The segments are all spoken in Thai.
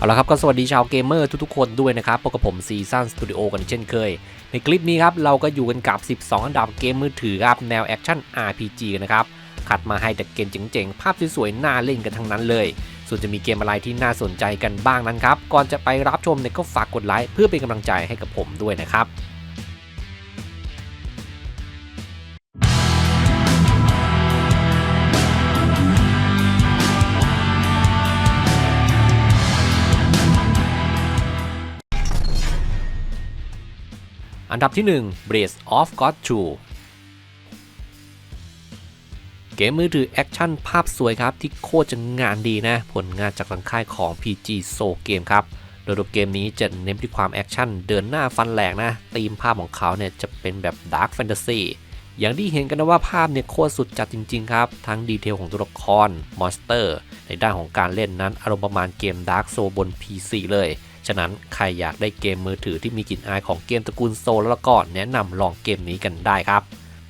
เอาละครับก็สวัสดีชาวเกมเมอร์ทุกๆคนด้วยนะครับพบกับผมซีซันสตูดิโอกันเช่นเคย ในคลิปนี้ครับเราก็อยู่กันกับ 12 อันดับเกมมือถือครับแนวแอคชั่น RPG นะครับคัดมาให้แต่เกมเจ๋งๆ ภาพสวยๆ น่าเล่นกันทั้งนั้นเลย ส่วนจะมีเกมอะไรที่น่าสนใจกันบ้างนั้นครับ ก่อนจะไปรับชมเนี่ยก็ฝากกดไลค์เพื่อเป็นกำลังใจให้กับผมด้วยนะครับ นดับที่ 1 Blaze of God 2 เกมมือถือแอคชั่นภาพสวยครับ ที่โคตรจะงานดีนะ ผลงานจากทางค่ายของ PG Soul Game ครับ โดยเกมนี้จะเน้นที่ความแอคชั่นเดินหน้าฟันแหลกนะธีมภาพของเขาเนี่ยจะเป็นแบบ Dark Fantasy อย่างที่เห็นกันนะว่าภาพเนี่ยโคตรสุดจัดจริง ๆ ครับ ทั้งดีเทลของตัวละครมอนสเตอร์ ในด้านของการเล่นนั้นอารมณ์ประมาณเกม Dark Soul บน PC เลย ฉะนั้นใครอยากได้เกมมือถือที่มีกลิ่นอายของเกมตระกูลโซลแล้วก็แนะนำลองเกมนี้กันได้ครับ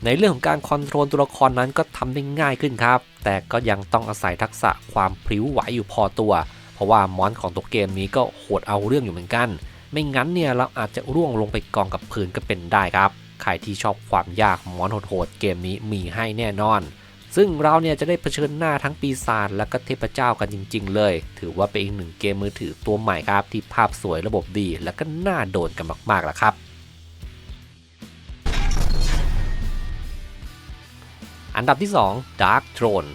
ในเรื่องของการคอนโทรลตัวละครนั้นก็ทำได้ง่ายขึ้นครับ แต่ก็ยังต้องอาศัยทักษะความพริ้วไหวอยู่พอตัว เพราะว่ามอนของตัวเกมนี้ก็โหดเอาเรื่องอยู่เหมือนกัน ไม่งั้นเนี่ยเราอาจจะร่วงลงไปกองกับพื้นก็เป็นได้ครับ ใครที่ชอบความยากมอนโหดๆเกมนี้มีให้แน่นอน ซึ่งเราเนี่ยจะได้เผชิญหน้าทั้งปีศาจและก็เทพเจ้ากันจริง ๆ เลย ถือว่าเป็นอีกหนึ่งเกมมือถือตัวใหม่ครับ ที่ภาพสวยระบบดี และก็น่าโดนกันมากๆล่ะครับอันดับที่ 2 Dark Throne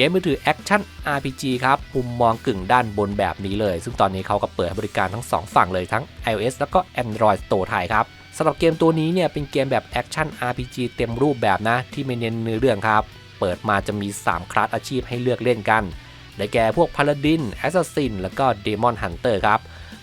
กมมือถือแอคชั่น RPG ครับมุมมองกึ่งด้านบนแบบนี้เลย ซึ่งตอนนี้เขาก็เปิดให้บริการทั้ง 2 ฝั่งเลยทั้ง iOS แล้วก็ Android Store ไทยครับสำหรับเกมตัวนี้เนี่ยเป็นเกมแบบแอคชั่น RPG เต็มรูปแบบนะ ที่ไม่เน้นเนื้อเรื่องครับ เปิดมาจะมี 3 คลาสอาชีพให้เลือกเล่นกันได้แก่พวกพาราดินแอสซัสซินแล้วก็เดมอนฮันเตอร์ครับ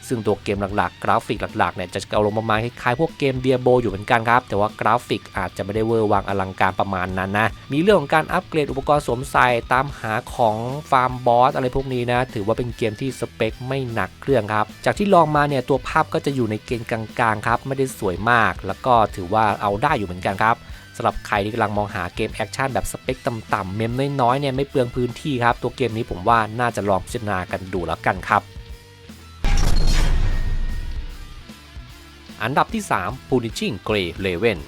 ซึ่งตัวเกมหลักๆ กราฟิกหลักๆเนี่ยจะเอาลงประมาณคล้ายๆพวกเกมเดียโบอยู่เหมือนกันครับ แต่ว่ากราฟิกอาจจะไม่ได้เวอร์วังอลังการประมาณนั้นนะ มีเรื่องของการอัปเกรดอุปกรณ์สวมใส่ตามหาของฟาร์มบอสอะไรพวกนี้นะ ถือว่าเป็นเกมที่สเปคไม่หนักเครื่องครับ จากที่ลองมาเนี่ยตัวภาพก็จะอยู่ในเกณฑ์กลางๆครับ ไม่ได้สวยมาก แล้วก็ถือว่าเอาได้อยู่เหมือนกันครับสำหรับใครที่กำลังมองหาเกมแอคชั่นแบบสเปคต่ำๆเมมน้อยๆเนี่ยไม่เปลืองพื้นที่ครับ ตัวเกมนี้ผมว่าน่าจะลองพิจารณากันดูแล้วกันครับ อันดับที่ 3 Punishing Grey Raven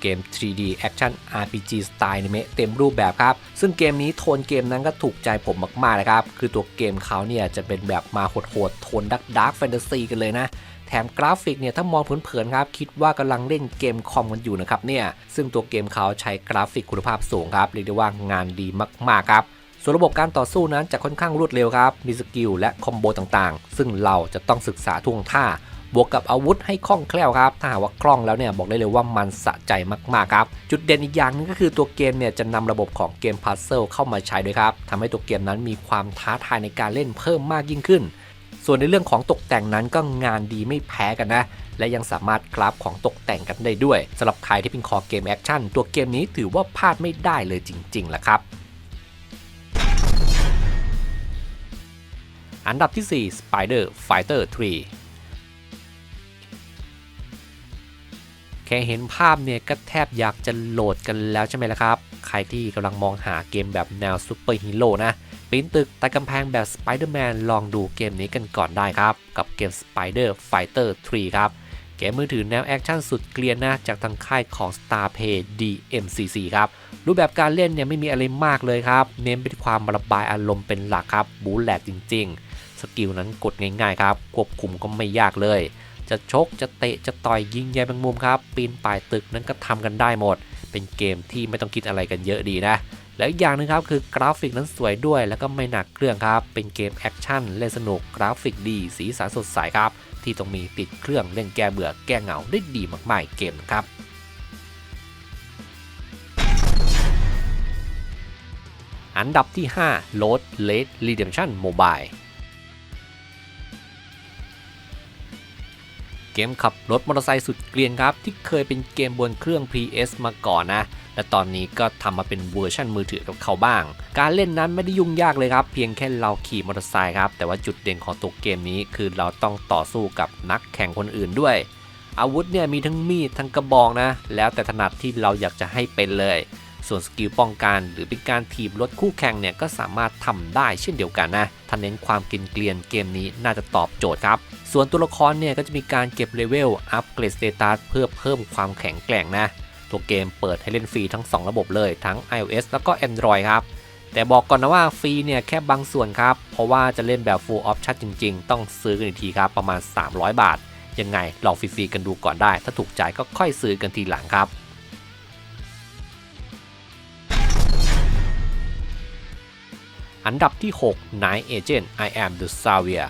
เกม 3D Action RPG สไตล์นิเมะเต็มรูปแบบครับ ซึ่งเกมนี้โทนเกมนั้นก็ถูกใจผมมากๆนะครับ คือตัวเกมเขาเนี่ยจะเป็นแบบมาโหดๆ โทนดักดักแฟนตาซีกันเลยนะ แถมกราฟิกเนี่ย ถ้ามองเผินๆครับ คิดว่ากำลังเล่นเกมคอมกันอยู่นะครับเนี่ย ซึ่งตัวเกมเขาใช้กราฟิกคุณภาพสูงครับ เรียกได้ว่างานดีมากๆครับ ส่วนระบบการต่อสู้นั้นจะค่อนข้างรวดเร็วครับ มีสกิลและคอมโบต่างๆ ซึ่งเราจะต้องศึกษาท่วงท่า บวกกับอาวุธให้คล่องแคล่วครับ ถ้าหากว่าคล่องแล้วเนี่ยบอกได้เลยว่ามันสะใจมากๆครับ จุดเด่นอีกอย่างนึงก็คือตัวเกมเนี่ยจะนำระบบของเกมพัซเซิลเข้ามาใช้ด้วยครับทำให้ตัวเกมนั้นมีความท้าทายในการเล่นเพิ่มมากยิ่งขึ้น ส่วนในเรื่องของตกแต่งนั้นก็งานดีไม่แพ้กันนะ และยังสามารถกราฟของตกแต่งกันได้ด้วยสำหรับใครที่เป็นคอเกมแอคชั่นตัวเกมนี้ถือว่าพลาดไม่ได้เลยจริงๆแหละครับ อันดับที่ 4 Spider Fighter 3 แค่เห็นภาพเนี่ยก็แทบอยากจะโหลดกันแล้วใช่ไหมล่ะครับ ใครที่กำลังมองหาเกมแบบแนวซูเปอร์ฮีโร่นะปีนตึกแต่กำแพงแบบ Spider-Man ลองดูเกมนี้กันก่อนได้ครับ กับเกม Spider Fighter 3 ครับ เกมมือถือแนวแอคชั่นสุดเกลียนนะจากทางค่ายของ Starplay DMCC ครับ รูปแบบการเล่นเนี่ยไม่มีอะไรมากเลยครับ เน้นไปที่ความระบายอารมณ์เป็นหลักครับ บูแหลกจริงๆ สกิลนั้นกดง่ายๆครับควบคุมก็ไม่ยากเลย จะชกจะเตะจะต่อยยิงใยแมงมุมครับ ปีนป่ายตึกนั้นก็ทำกันได้หมด เป็นเกมที่ไม่ต้องคิดอะไรกันเยอะดีนะแล้วอีกอย่างหนึงครับคือกราฟิกนั้นสวยด้วย แล้วก็ไม่หนักเครื่องครับ เป็นเกมแอคชั่นเล่นสนุกกราฟิกดี สีสันสดใสครับ ที่ต้องมีติดเครื่องเล่นแก้เบื่อแก้เหงาได้ดีมากๆเกมนะครับอันดับที่ 5 Load Late Redemption Mobile เกมขับรถมอเตอร์ไซค์สุดเกรียนครับ ที่เคยเป็นเกมบนเครื่อง PS มาก่อนนะ และตอนนี้ก็ทำมาเป็นเวอร์ชันมือถือกับเขาบ้าง การเล่นนั้นไม่ได้ยุ่งยากเลยครับ เพียงแค่เราขี่มอเตอร์ไซค์ครับ แต่ว่าจุดเด่นของตัวเกมนี้คือเราต้องต่อสู้กับนักแข่งคนอื่นด้วย อาวุธเนี่ยมีทั้งมีดทั้งกระบองนะ แล้วแต่ถนัดที่เราอยากจะให้เป็นเลย ส่วนสกิลป้องกันหรือเป็นการถีบรถคู่แข่งเนี่ยก็สามารถทำได้เช่นเดียวกันนะถ้าเน้นความกินเกลียนเกมนี้น่าจะตอบโจทย์ครับ ส่วนตัวละครเนี่ยก็จะมีการเก็บเลเวลอัปเกรดสเตตัสเพื่อเพิ่มความแข็งแกร่งนะ ตัวเกมเปิดให้เล่นฟรีทั้ง 2 ระบบเลยทั้ง iOS แล้วก็ Android ครับแต่บอกก่อนนะว่าฟรีเนี่ยแค่บางส่วนครับ เพราะว่าจะเล่นแบบ full option จริงๆ ต้องซื้อกันอีกทีครับ ประมาณ 300 บาท ยังไงลองฟรีๆกันดูก่อนได้ ถ้าถูกใจก็ค่อยซื้อกันทีหลังครับ อันดับที่ 6 Night Agent I Am the Savior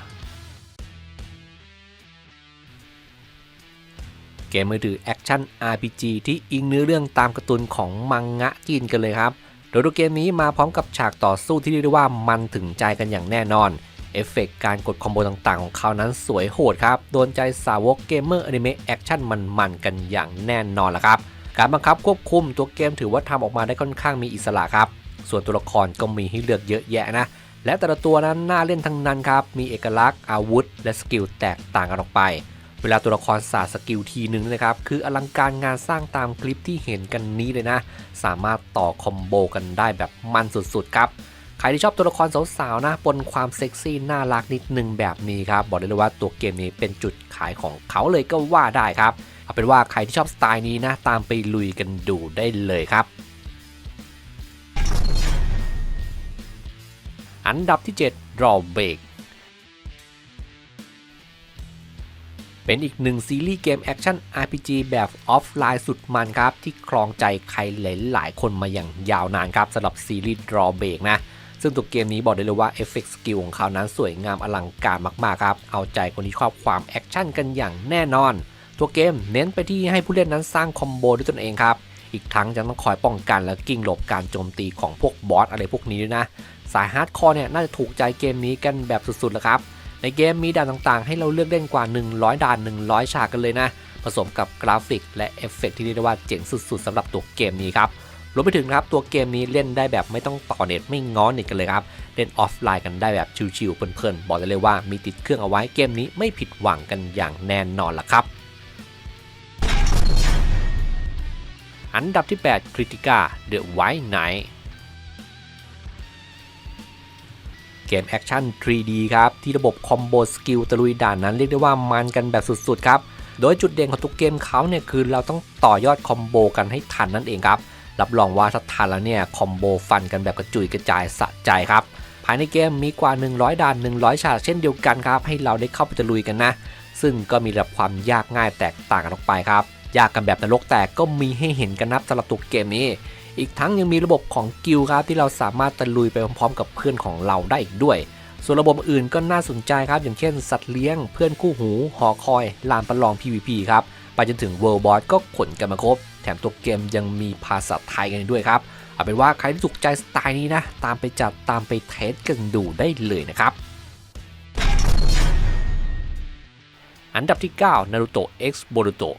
เกมมือถือแอคชั่น RPG ที่อิงเนื้อเรื่องตามการ์ตูนของมังงะจีนกันเลยครับ โดยตัวเกมนี้มาพร้อมกับฉากต่อสู้ที่เรียกได้ว่ามันถึงใจกันอย่างแน่นอน เอฟเฟกต์การกดคอมโบต่างๆ ของเขานั้นสวยโหดครับ โดนใจสาวกเกมเมอร์อนิเมะแอคชั่นมันๆกันอย่างแน่นอนละครับ การบังคับควบคุมตัวเกมถือว่าทำออกมาได้ค่อนข้างมีอิสระครับ ส่วนตัวละครก็มีให้เลือกเยอะแยะนะ และแต่ละตัวนั้นน่าเล่นทั้งนั้นครับ มีเอกลักษณ์อาวุธ และสกิลแตกต่างกันออกไป เวลาตัวละครสาสกิลทีนึงนะครับ คืออลังการงานสร้างตามคลิปที่เห็นกันนี้เลยนะ สามารถต่อคอมโบกันได้แบบมันสุดๆครับใครที่ชอบตัวละครสาวๆนะปนความเซ็กซี่น่ารักนิดนึงแบบนี้ครับ บอกได้เลยว่าตัวเกมนี้เป็นจุดขายของเขาเลยก็ว่าได้ครับ เอาเป็นว่าใครที่ชอบสไตล์นี้นะ ตามไปลุยกันดูได้เลยครับ อันดับที่7 d r a w b a k เป็นอีกหนึ่งซีรีส์เกมแอคชั่น RPG แบบออฟไลน์สุดมันครับ ที่ครองใจใครหลายๆคนมาอย่างยาวนานครับสำหรับซีรีส์ d r a w b a k นะ ซึ่งตัวเกมนี้บอกได้เลยว่าเอฟเฟกต์สกิลของเขานั้นสวยงามอลังการมากๆครับ เอาใจคนที่ชอบความแอคชั่นกันอย่างแน่นอน ตัวเกมเน้นไปที่ให้ผู้เล่นนั้นสร้างคอมโบด้วยตนเองครับ อีกทั้งยังต้องคอยป้องกันและกิ้งหลบการโจมตีของพวกบอสอะไรพวกนี้ด้วยนะ สายฮาร์ดคอร์เนี่ยน่าจะถูกใจเกมนี้กันแบบสุดๆแล้วครับ ในเกมมีด่านต่างๆ ให้เราเลือกเล่นกว่า 100 ด่าน 100 ฉากกันเลยนะ ผสมกับกราฟิกและเอฟเฟกต์ที่เรียกได้ว่าเจ๋งสุดๆสำหรับตัวเกมนี้ครับรวมไปถึงครับตัวเกมนี้เล่นได้แบบไม่ต้องต่อเน็ตไม่ง้อเน็ตกันเลยครับ เล่นออฟไลน์กันได้แบบชิวๆเพลินๆบอกได้เลยว่ามีติดเครื่องเอาไว้เกมนี้ไม่ผิดหวังกันอย่างแน่นอนล่ะครับ อันดับที่ 8 Critica The White Knight เกมแอคชั่น 3D ครับ ที่ระบบคอมโบสกิลตะลุยด่านนั้นเรียกได้ว่ามันกันแบบสุดๆ ครับ โดยจุดเด่นของทุกเกมเขาเนี่ยคือเราต้องต่อยอดคอมโบกันให้ทันนั่นเองครับ รับรองว่าถ้าทันแล้วเนี่ยคอมโบฟันกันแบบกระจุยกระจายสะใจครับ ภายในเกมมีกว่า 100 ด่าน 100 ฉากเช่นเดียวกันครับ ให้เราได้เข้าไปตะลุยกันนะ ซึ่งก็มีระดับความยากง่ายแตกต่างกันออกไปครับ ยากกันแบบนรกแตกก็มีให้เห็นกันนับสำหรับตัวเกมนี้ อีกทั้งยังมีระบบของกิลครับที่เราสามารถตะลุยไปพร้อมๆ กับเพื่อนของเราได้อีกด้วย ส่วนระบบอื่นก็น่าสนใจครับ อย่างเช่นสัตว์เลี้ยง เพื่อนคู่หู หอคอย ลานประลอง PVP ครับ ไปจนถึง World Boss ก็ขนกันมาครบ แถมตัวเกมยังมีภาษาไทยกันด้วยครับ เอาเป็นว่าใครที่ถูกใจสไตล์นี้นะ ตามไปจัดตามไปเทสกันดูได้เลยนะครับอันดับที่ 9 Naruto X Boruto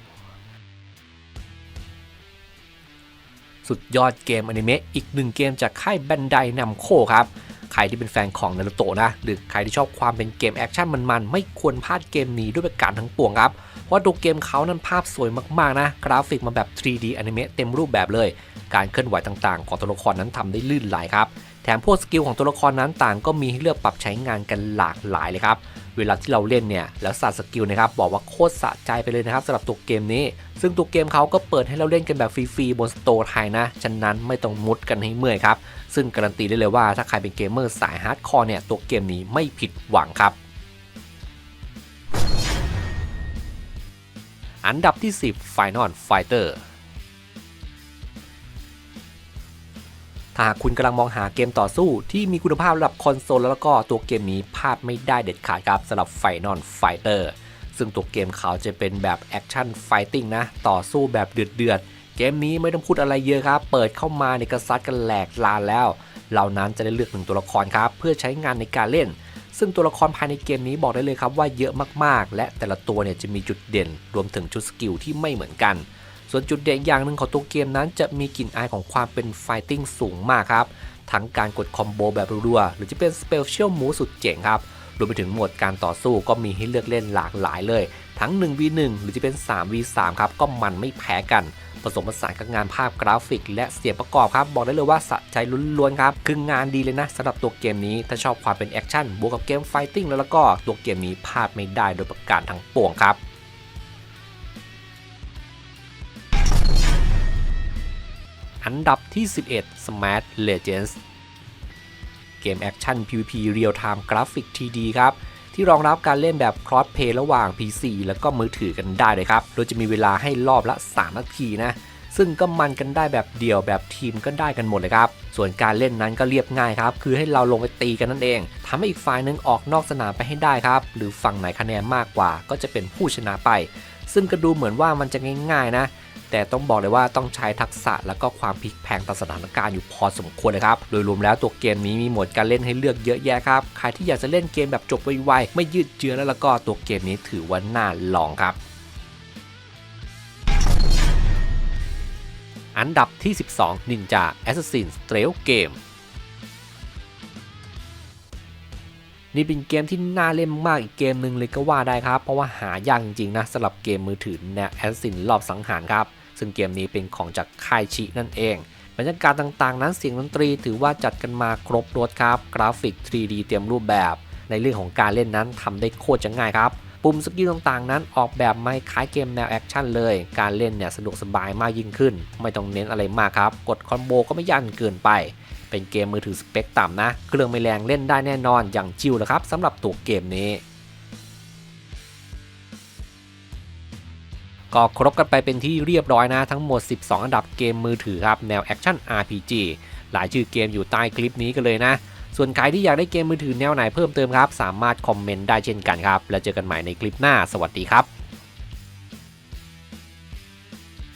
สุดยอดเกมอนิเมะอีกหนึ่งเกมจากค่ายแบนไดนัมโคครับ ใครที่เป็นแฟนของนารูโตะนะ หรือใครที่ชอบความเป็นเกมแอคชั่นมันๆ ไม่ควรพลาดเกมนี้ด้วยประการทั้งปวงครับ เพราะตัวเกมเขานั้นภาพสวยมากๆนะ กราฟิกมาแบบ 3D อนิเมะเต็มรูปแบบเลย การเคลื่อนไหวต่างๆ ของตัวละครนั้นทำได้ลื่นไหลครับ แถมพวกสกิลของตัวละครนั้นต่างก็มีให้เลือกปรับใช้งานกันหลากหลายเลยครับ เวลาที่เราเล่นเนี่ยแล้วสาสกิลนะครับบอกว่าโคตรสะใจไปเลยนะครับสำหรับตัวเกมนี้ ซึ่งตัวเกมเขาก็เปิดให้เราเล่นกันแบบฟรีๆบนสโตร์ไทยนะฉะนั้นไม่ต้องมุดกันให้เมื่อยครับซึ่งการันตีได้เลยว่าถ้าใครเป็นเกมเมอร์สายฮาร์ดคอร์เนี่ยตัวเกมนี้ไม่ผิดหวังครับอันดับที่ 10 Final Fighter ถ้าหากคุณกำลังมองหาเกมต่อสู้ที่มีคุณภาพระดับคอนโซลแล้วก็ตัวเกมนี้พลาดไม่ได้เด็ดขาดครับสำหรับ Final Fighter ซึ่งตัวเกมเขาจะเป็นแบบแอคชั่นไฟติ้งนะ ต่อสู้แบบเดือดๆเกมนี้ไม่ต้องพูดอะไรเยอะครับ เปิดเข้ามาในกระซัดกันแหลกลานแล้วเรานั้นจะได้เลือกหนึ่งตัวละครครับ เพื่อใช้งานในการเล่น ซึ่งตัวละครภายในเกมนี้บอกได้เลยครับว่าเยอะมากๆ และแต่ละตัวเนี่ยจะมีจุดเด่น รวมถึงชุดสกิลที่ไม่เหมือนกัน ส่วนจุดเด่นอย่างหนึ่งของตัวเกมนั้นจะมีกลิ่นอายของความเป็นไฟติ้งสูงมากครับ ทั้งการกดคอมโบแบบรัวๆหรือจะเป็นสเปเชียลมูสุดเจ๋งครับรวมไปถึงโหมดการต่อสู้ก็มีให้เลือกเล่นหลากหลายเลย ทั้ง 1v1 หรือจะเป็น 3v3 ครับก็มันไม่แพ้กัน ผสมผสานกับงานภาพกราฟิก และเสียงประกอบครับ บอกได้เลยว่าสะใจล้วนๆครับ คืองานดีเลยนะสำหรับตัวเกมนี้ ถ้าชอบความเป็นแอคชั่นบวกกับเกมไฟติ้งแล้วก็ตัวเกมนี้พลาดไม่ได้โดยประการทั้งปวงครับ อันดับที่ 11 Smash Legends เกมแอคชั่น PVP Real Time Graphic 3D ครับ ที่รองรับการเล่นแบบ Cross Play ระหว่าง PC แล้วก็มือถือกันได้เลยครับ โดยจะมีเวลาให้รอบละ 3 นาทีนะ ซึ่งก็มันกันได้แบบเดี่ยวแบบทีมก็ได้กันหมดเลยครับ ส่วนการเล่นนั้นก็เรียบง่ายครับ คือให้เราลงไปตีกันนั่นเองทำให้อีกฝ่ายนึงออกนอกสนามไปให้ได้ครับ หรือฝั่งไหนคะแนนมากกว่าก็จะเป็นผู้ชนะไป ซึ่งก็ดูเหมือนว่ามันจะง่ายๆนะ แต่ต้องบอกเลยว่าต้องใช้ทักษะแล้วก็ความพลิกแพงต่อสถานการณ์อยู่พอสมควรเลยครับ โดยรวมแล้วตัวเกมนี้มีโหมดการเล่นให้เลือกเยอะแยะครับ ใครที่อยากจะเล่นเกมแบบจบไวๆไม่ยืดเยื้อแล้วแล้วก็ตัวเกมนี้ถือว่าน่าลองครับอันดับที่ 12 Ninja Assassin's Stealth Game นี่เป็นเกมที่น่าเล่นมากอีกเกมหนึ่งเลยก็ว่าได้ครับ เพราะว่าหายากจริงๆนะสำหรับเกมมือถือแนวแอสซินรอบสังหารครับ ซึ่งเกมนี้เป็นของจากค่ายชินั่นเองบรรยากาศต่างๆ นั้นเสียงดนตรีถือว่าจัดกันมาครบรถครับ กราฟิก 3D เตรียมรูปแบบ ในเรื่องของการเล่นนั้นทำได้โคตรจะง่ายครับ ปุ่มสกิลต่างๆ นั้นออกแบบไม่คล้ายเกมแนวแอคชั่นเลย การเล่นเนี่ยสะดวกสบายมากยิ่งขึ้น ไม่ต้องเน้นอะไรมากครับ กดคอมโบก็ไม่ยากเกินไป เป็นเกมมือถือสเปคต่ำนะ เครื่องไม่แรงเล่นได้แน่นอนอย่างจิวเลยครับสำหรับตัวเกมนี้ ก็ครบกันไปเป็นที่เรียบร้อยนะ ทั้งหมด 12 อันดับเกมมือถือครับ แนวแอคชั่น RPG หลายชื่อเกมอยู่ใต้คลิปนี้กันเลยนะ ส่วนใครที่อยากได้เกมมือถือแนวไหนเพิ่มเติมครับ สามารถคอมเมนต์ได้เช่นกันครับ แล้วเจอกันใหม่ในคลิปหน้า สวัสดีครับ